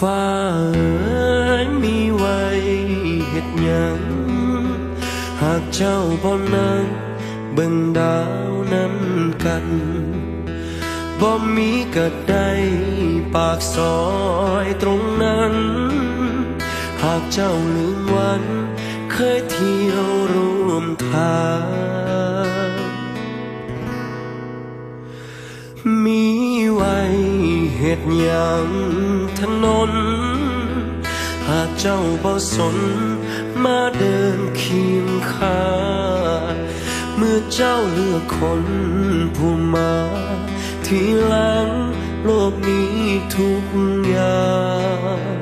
ฟ้าเอ๋ยมีไว้เห็ดหยังหากเจ้าบ่นั้นเบิ่งดาวนั้นกันบ่มีก็ได้ปากซอยตรงนั้น หากเจ้าลืมวัน เคยเที่ยวร่วมทางมีไว้เหตุย่าง ถนน หากเจ้าบ่สน มาเดินเคียงข้า เมื่อเจ้าเลือกคนผู้มา ทีหลังโลกนี้ทุกอย่าง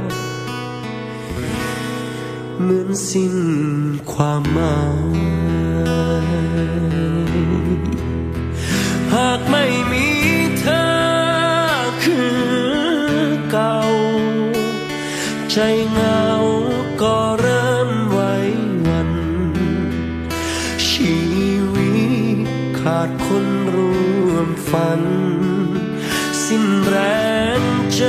เหมือนสิ้นความหมาย ใจเงาก็เริ่มไว้วัน ชีวิตขาดคนร่วมฝัน สิ้นแรงใจ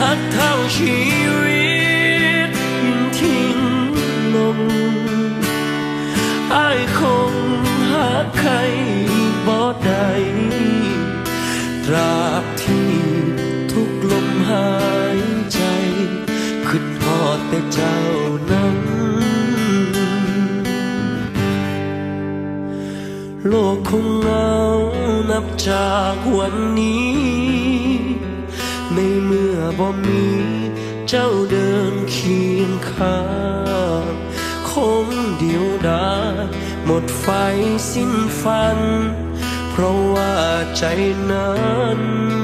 หักเท่าชีวิตยิ่งทิ้งลงอายคงหาใครบ่ได้ตรา แต่เจ้านั้น โลกคงเหงานับจากวันนี้ ในเมื่อบ่มีเจ้าเดินเคียงข้างคงเดียวดายหมดไฟสิ้นฝัน เพราะว่าใจนั้น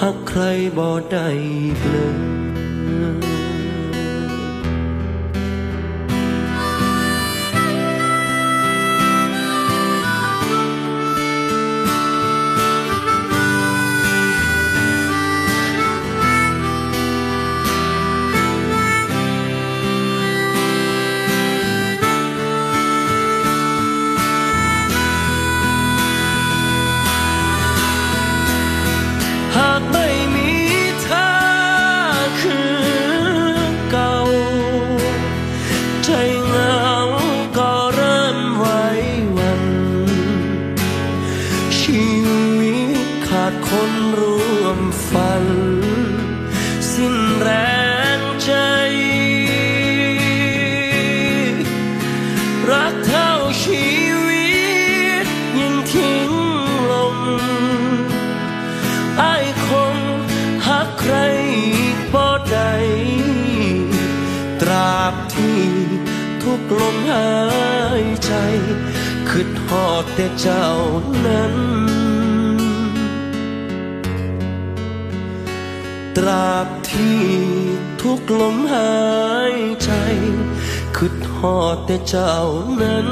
หากใครบ่ได้เปลย ร่วมฝัน สิ้นแรงใจ รักเท่าชีวิตยิ่งทิ้งลงอายคงหักใครบ่ได้ตราบที่ทุกลมหายใจคิดฮอดแต่เจ้านั้น ตราบที่ทุกลมหายใจคิดหอดแต่เจ้านั้น